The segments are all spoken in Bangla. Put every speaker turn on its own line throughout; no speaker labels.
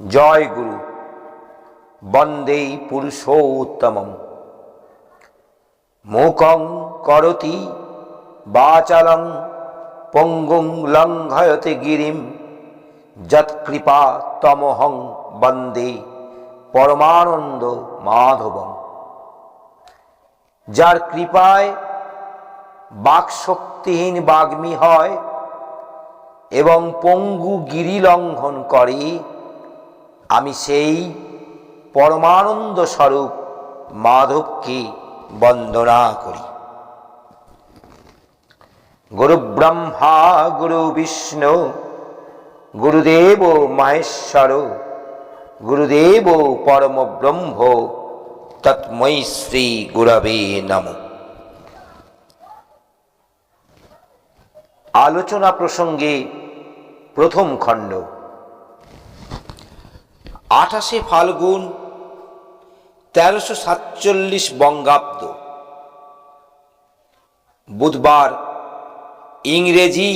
জয় গুরু। বন্দে পুরুষোত্তমম। মূকং করতি, বাচালং, পঙ্গুং লঙ্ঘয়তে গিরিম। যৎকৃপা তমহং বন্দে পরমানন্দ মাধবম। যার কৃপায় বাকশক্তিহীন বাগ্মী হয় এবং পঙ্গু গিরি লঙ্ঘন করে আমি সেই পরমানন্দ স্বরূপ মাধবকে বন্দনা করি। গুরু ব্রহ্মা, গুরু বিষ্ণু, গুরুদেব মহেশ্বর, গুরুদেব পরম ব্রহ্ম, তৎময়ী শ্রী গুরবে নম। আলোচনা প্রসঙ্গে প্রথম খণ্ড। আঠাশে ফাল্গুন তেরোশো সাতচল্লিশ বঙ্গাব্দ। বুধবার, ইংরেজি,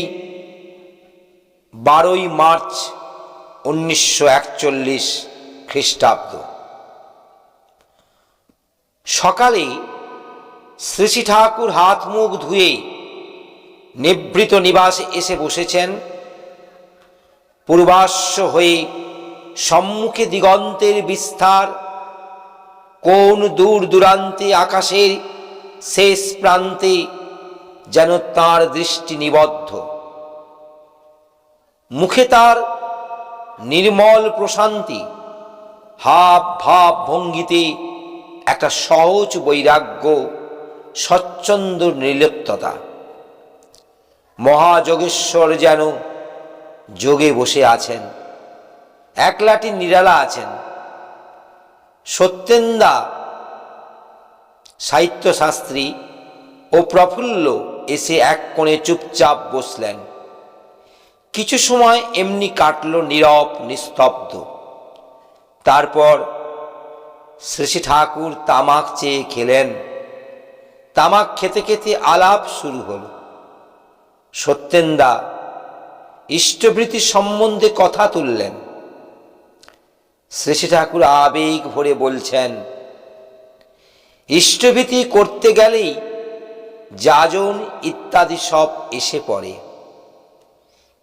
বারোই মার্চ উনিশশো একচল্লিশ খ্রিস্টাব্দ। সকালে শ্রী শ্রী ঠাকুর হাত মুখ ধুয়ে নিবৃত নিবাসে এসে বসেছেন। পূর্বাশ্ব হয়ে সম্মুখে দিগন্তের বিস্তার, কোন দূর দূরান্তে আকাশের শেষ প্রান্তে যেন তার দৃষ্টি নিবদ্ধ। মুখে তার নির্মল প্রশান্তি, হাব ভাব ভঙ্গিতে একটা সহজ বৈরাগ্য, স্বচ্ছন্দ নির্লিপ্ততা। মহাযোগেশ্বর যেন যোগে বসে আছেন। একলাটি নিরালা আছেন। সত্যেন্দা সাহিত্যশাস্ত্রী ও প্রফুল্ল এসে এক কোণে চুপচাপ বসলেন। কিছু সময় এমনি কাটল নীরব, নিস্তব্ধ। তারপর শ্রী ঠাকুর তামাক চেয়ে খেলেন। তামাক খেতে খেতে আলাপ শুরু হলো। সত্যেন্দা ইষ্টভৃতি সম্বন্ধে কথা তুললেন। শ্রী ঠাকুর আবেগ ভরে বলছেন, ইষ্টভীতি করতে গেলেই যাজন ইত্যাদি সব এসে পড়ে।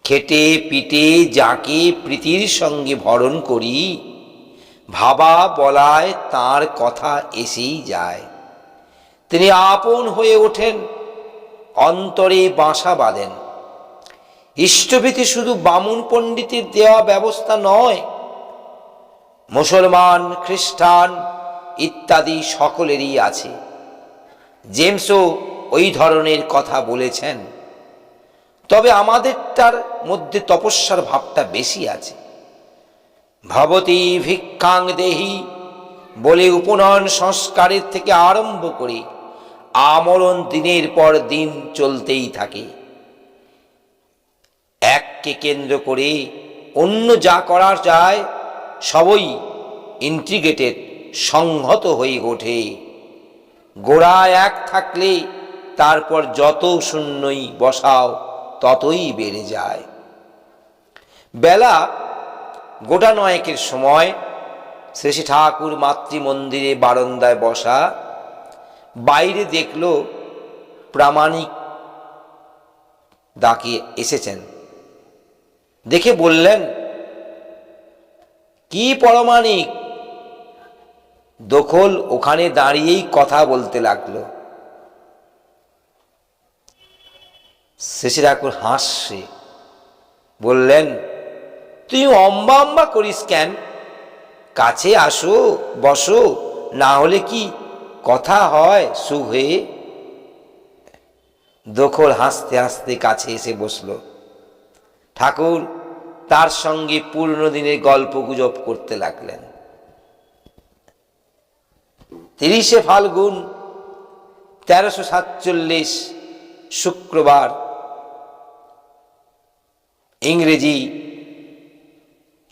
খেটে পিটে যাকে প্রীতির সঙ্গে ভরণ করি, ভাবা বলায় তার কথা এসেই যায়। তিনি আপন হয়ে ওঠেন, অন্তরে বাসা বাঁধেন। ইষ্টভীতি শুধু বামুন পণ্ডিতের দেওয়া ব্যবস্থা নয় মুসলমান, খ্রিস্টান ইত্যাদি সকলেরই আছে। জেমসও ওই ধরনের কথা বলেছেন। তবে আমাদেরটার মধ্যে তপস্যার ভাবটা বেশি আছে। ভবতী ভিক্ষাং দেহি বলে উপনয়ন সংস্কারের থেকে আরম্ভ করে আমরণ দিনের পর দিন চলতেই থাকে। এককে কেন্দ্র করে অন্য যা করা যায় সবই ইন্টিগ্রেটেড সংহত হয়ে ওঠে। গোড়া এক থাকলে তারপর যত শূন্যই বসাও, ততই বেড়ে যায়। বেলা গোটা নয়েকের সময় শ্রী ঠাকুর মাতৃমন্দিরে বারান্দায় বসা, বাইরে দেখল প্রামাণিক ডাকিয়ে এসেছেন। দেখে বললেন কি পরমাণিক? দখল ওখানে দাঁড়িয়েই কথা বলতে লাগল। শেষে ঠাকুর হাসছে। বললেন, তুই অম্বা অম্বা করিস কেন? কাছে আসো, বসো, না হলে কি কথা হয় সুখ হয়ে? দখল হাসতে হাসতে কাছে এসে বসল। ঠাকুর তার সঙ্গে পূর্ণ দিনের গল্প গুজব করতে লাগলেন। তিরিশে ফাল্গুন তেরোশো সাতচল্লিশ শুক্রবার ইংরেজি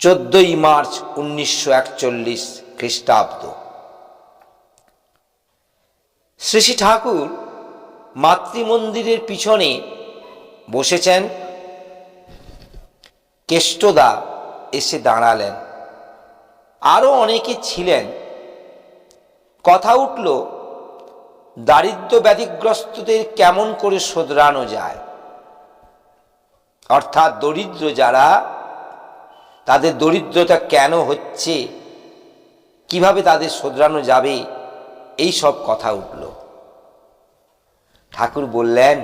চোদ্দই মার্চ উনিশশো একচল্লিশ খ্রিস্টাব্দ। শ্রী ঠাকুর মাতৃমন্দিরের পিছনে বসেছেন। কেষ্টদা এসে দাঁড়ালেন। আরও অনেকে ছিলেন। কথা উঠল দারিদ্র ব্যাধিগ্রস্তদের কেমন করে শোধরানো যায়? অর্থাৎ দরিদ্র যারা, তাদের দরিদ্রতা কেন হচ্ছে? কীভাবে তাদের শোধরানো যাবে? এই সব কথা উঠল। ঠাকুর বললেন,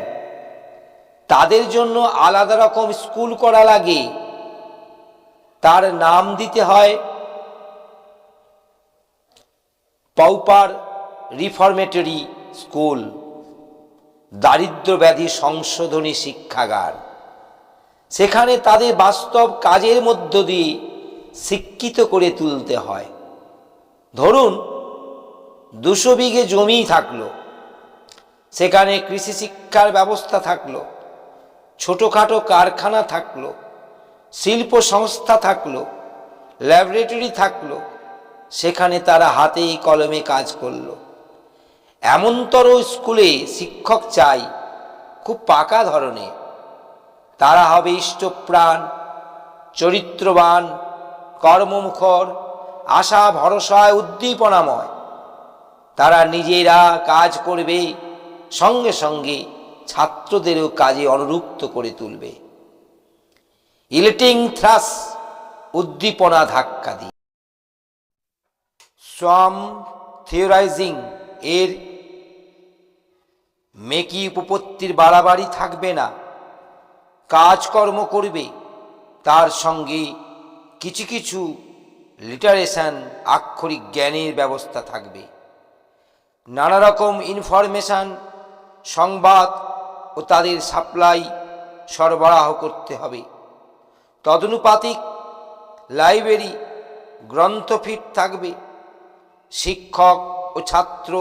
তাদের জন্য আলাদা রকম স্কুল করা লাগে। তার নাম দিতে হয় পাউপার রিফরমেটরি স্কুল, দারিদ্র ব্যাধি সংশোধনী শিক্ষাগার। সেখানে তাদের বাস্তব কাজের মধ্য দিয়ে শিক্ষিত করে তুলতে হয়। ধরুন, দুশো বিঘে জমি থাকল, সেখানে কৃষি শিক্ষার ব্যবস্থা থাকল, ছোটোখাটো কারখানা থাকল শিল্প সংস্থা থাকল ল্যাবরেটরি থাকল, সেখানে তারা হাতেই কলমে কাজ করল। এমনতর স্কুলে শিক্ষক চাই, খুব পাকা ধরনের। তারা হবে ইষ্টপ্রাণ, চরিত্রবান, কর্মমুখর, আশা ভরসায় উদ্দীপনাময়। তারা নিজেরা কাজ করবে, সঙ্গে সঙ্গে ছাত্রদেরও কাজে অনুরুক্ত করে তুলবে। ইলেটিং থ্রাস, উদ্দীপনা ধাক্কা দিয়ে। সোয়াম থিওরাইজিং এর মেকি উপপত্তির বাড়াবাড়ি থাকবে না। কাজকর্ম করবে। তার সঙ্গে কিছু কিছু লিটারেশন আক্ষরিক জ্ঞানের ব্যবস্থা থাকবে। নানা রকম ইনফরমেশন, সংবাদ ও তাদের সাপ্লাই সরবরাহ করতে হবে। তদনুপাতিক লাইব্রেরি গ্রন্থফিট থাকবে, শিক্ষক ও ছাত্র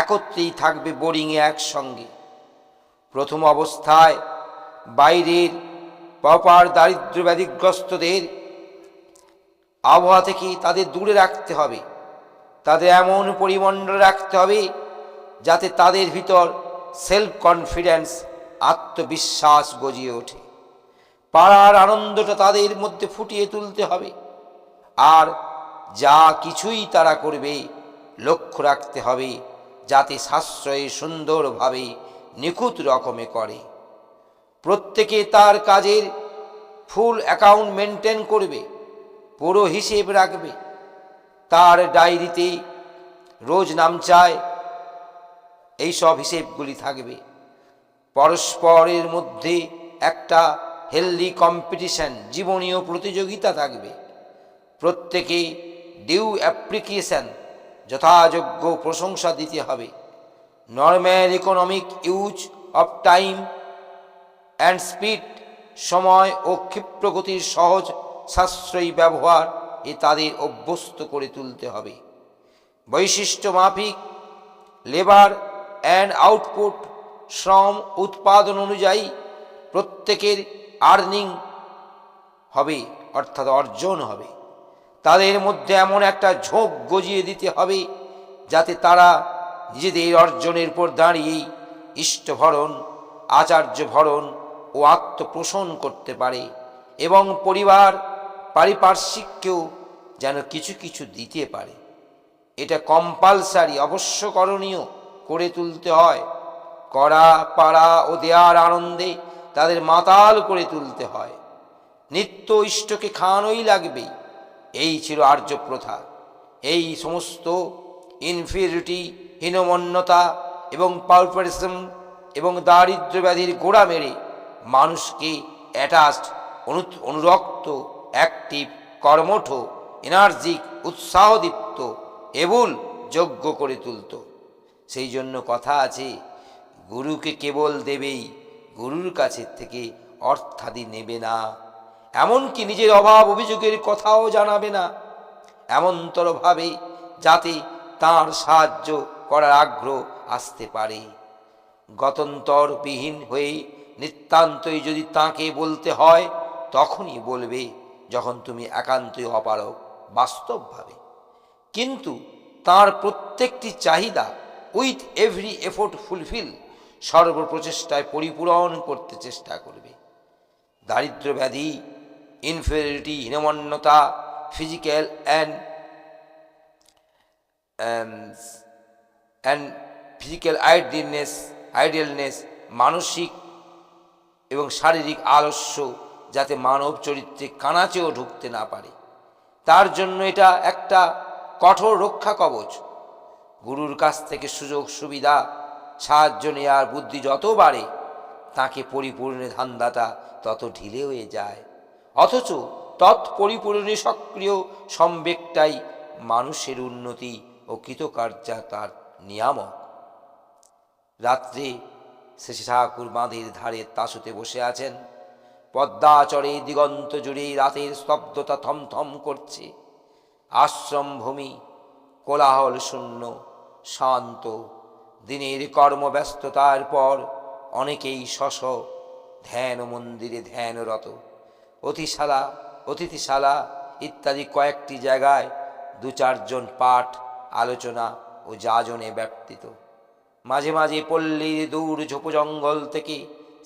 একত্রেই থাকবে বোর্ডিংয়ে একসঙ্গে। প্রথম অবস্থায় বাইরের প্রপার দারিদ্র ব্যাধিগ্রস্তদের আবহাওয়া থেকে তাদের দূরে রাখতে হবে। তাদের এমন পরিমণ্ডল রাখতে হবে যাতে তাদের ভিতর সেলফ কনফিডেন্স আত্মবিশ্বাস গজিয়ে ওঠে। পাড়ার আনন্দটা তাদের মধ্যে ফুটিয়ে তুলতে হবে। আর যা কিছুই তারা করবে, লক্ষ্য রাখতে হবে যাতে সাশ্রয়ে সুন্দরভাবে নিখুঁত রকমে করে। প্রত্যেকে তার কাজের ফুল অ্যাকাউন্ট মেনটেন করবে, পুরো হিসেব রাখবে। তার ডায়েরিতে রোজ নাম চায় এই সব হিসেবগুলি থাকবে। পরস্পরের মধ্যে একটা হেলদি কম্পিটিশন জীবনীয় প্রতিযোগিতা থাকবে। প্রত্যেকে ডিউ অ্যাপ্লিকেশন যথাযোগ্য প্রশংসা দিতে হবে। Normal economic use of time and speed সময় ও ক্ষিপ্রগতির সহজ সাশ্রয়ী ব্যবহার, এ তাদের অভ্যস্ত করে তুলতে হবে। বৈশিষ্ট্য মাফিক লেবার অ্যান্ড আউটপুট শ্রম, উৎপাদন অনুযায়ী প্রত্যেকের আর্নিং হবে, অর্থাৎ অর্জন হবে। তাদের মধ্যে এমন একটা ঝোঁক গজিয়ে দিতে হবে, যাতে তারা নিজেদের অর্জনের উপর দাঁড়িয়েই ইষ্টভরণ আচার্য ভরণ ও আত্মপোষণ করতে পারে এবং পরিবার পারিপার্শ্বিককেও যেন কিছু কিছু দিতে পারে। এটা কম্পালসারি অবশ্য করণীয়, করে তুলতে হয়। করা পাড়া ও দেয়ার আনন্দে তাদের মাতাল করে তুলতে হয়। নিত্য ইষ্টকে খাওয়ানোই লাগবেই এই ছিল আর্য প্রথা। এই সমস্ত ইনফিরিটি হীনমন্যতা এবং পালপারিজম এবং দারিদ্র ব্যাধির গোড়া মেরে মানুষকে অ্যাটাচড অনু অনুরক্ত অ্যাক্টিভ কর্মঠ এনার্জিক উৎসাহদীপ্ত, এবুল, যোগ্য করে তুলত। সেই জন্য কথা আছে, গুরুকে কেবল দেবেই। গুরুর কাছে থেকে অর্থাদি নেবে না। এমনকি নিজের অভাব অভিযোগের কথাও জানাবে না। এমনতরভাবে যাতে তার সাহায্য করার আগ্রহ আসতে পারে। গতন্তরবিহীন হয়ে নিতান্তই যদি তাকে বলতে হয়, তখনই বলবে যখন তুমি একান্তই অপারক বাস্তবভাবে। কিন্তু তার প্রত্যেকটি চাহিদা উইথ এভরি এফোর্ট ফুলফিল সর্বপ্রচেষ্টায় পরিপূরণ করতে চেষ্টা করবে। দারিদ্র ব্যাধি ইনফেরিটি হীনমন্যতা physical and and physical idealness idealness মানসিক এবং শারীরিক আলস্য যাতে মানব চরিত্রে কানাচেও ঢুকতে না পারে। তার জন্য এটা একটা কঠোর রক্ষা কবচ। গুরুর কাছ থেকে সুযোগ, সুবিধা সাহায্য নেওয়ার বুদ্ধি যত বাড়ে, তাকে পরিপূর্ণে ধান্দাটা তত ঢিলে হয়ে যায়। অথচ তৎপরিপূর্ণে সক্রিয় সম্বেকটাই মানুষের উন্নতি ও কৃতকার্যা তার নিয়ামক। রাত্রে শেষে ঠাকুর বাঁধের ধারে তাসুতে বসে আছেন। পদ্মাচরে দিগন্ত জুড়ে রাতের স্তব্ধতা থমথম করছে। আশ্রম ভূমি কোলাহল শূন্য শান্ত দিনের কর্মব্যস্ততার পর অনেকেই শশ ধ্যান মন্দিরে ধ্যানরত। অতিশালা, অতিথিশালা ইত্যাদি কয়েকটি জায়গায় দু চারজন পাঠ, আলোচনা ও যাজনে ব্যাপ্তিত মাঝে মাঝে পল্লীর দূর ঝোপ জঙ্গল থেকে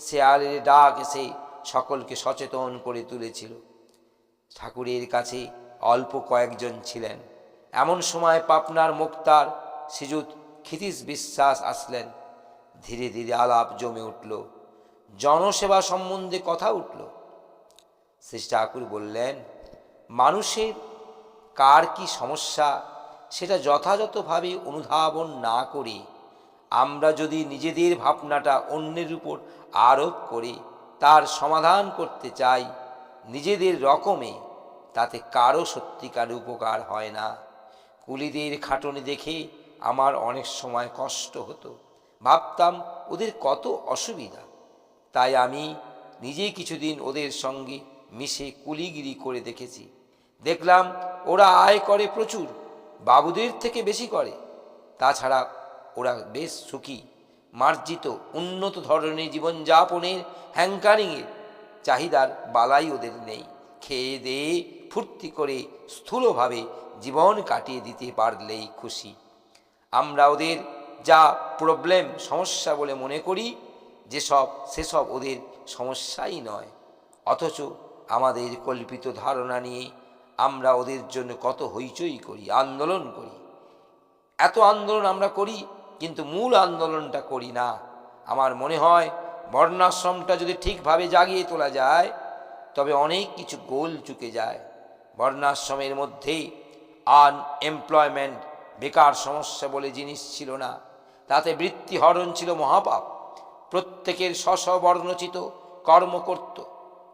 শেয়ালের ডাক এসে সকলকে সচেতন করে তুলেছিল। ঠাকুরের কাছে অল্প কয়েকজন ছিলেন। এমন সময় পাপনার মুক্তার শ্রীযুত ক্ষিতিশ বিশ্বাস আসলেন। ধীরে ধীরে আলাপ জমে উঠল। জনসেবা সম্বন্ধে কথা উঠল। শ্রী ঠাকুর বললেন, মানুষের কার কি সমস্যা, সেটা যথাযথভাবে অনুধাবন না করে আমরা যদি নিজেদের ভাবনাটা অন্যের উপর আরোপ করে তার সমাধান করতে চাই, নিজেদের রকমে, তাতে কারও সত্যিকার উপকার হয় না। কুলিদের খাটনি দেখে আমার অনেক সময় কষ্ট হতো। ভাবতাম ওদের কত অসুবিধা। তাই আমি নিজেই কিছুদিন ওদের সঙ্গে মিশে কুলিগিরি করে দেখেছি। দেখলাম ওরা আয় করে প্রচুর, বাবুদের থেকে বেশি করে। তাছাড়া ওরা বেশ সুখী, মার্জিত, উন্নত ধরনের জীবনযাপনের হ্যাঙ্কারিংয়ের চাহিদার বালাই ওদের নেই। খেয়ে দেয়ে ফুর্তি করে স্থূলভাবে জীবন কাটিয়ে দিতে পারলেই খুশি। আমরা ওদের যা প্রবলেম সমস্যা বলে মনে করি, যেসব, সেসব ওদের সমস্যাই নয়। অথচ আমাদের কল্পিত ধারণা নিয়ে আমরা ওদের জন্য কত হইচই করি, আন্দোলন করি। এত আন্দোলন আমরা করি, কিন্তু মূল আন্দোলনটা করি না। আমার মনে হয় বর্ণাশ্রমটা যদি ঠিকভাবে জাগিয়ে তোলা যায়, তবে অনেক কিছু গোল চুকে যায়। বর্ণাশ্রমের মধ্যে আনএমপ্লয়মেন্ট বেকার সমস্যা বলে জিনিস ছিল না। তাতে বৃত্তি হরণ ছিল মহাপাপ। প্রত্যেকের স্বস্বর্ণচিত কর্ম করত।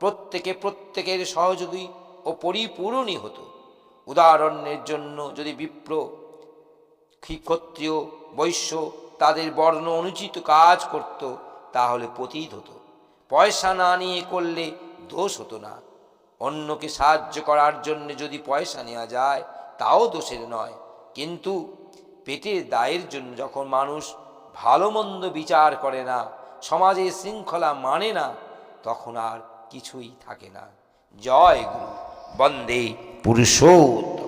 প্রত্যেকে প্রত্যেকের সহযোগী ও পরিপূরণই হতো। উদাহরণের জন্য যদি বিপ্র ক্ষত্রিয় বৈশ্য তাদের বর্ণ অনুচিত কাজ করত, তাহলে পতীত হতো। পয়সা না নিয়ে করলে দোষ হতো না। অন্যকে সাহায্য করার জন্য যদি পয়সা নেওয়া যায়, তাও দোষের নয়। কিন্তু পেটের দায়ের জন্য যখন মানুষ ভালো মন্দ বিচার করে না, সমাজে শৃঙ্খলা মানে না, তখন আর কিছুই থাকে না। জয় গুরু। বন্দে পুরুষোত্তম।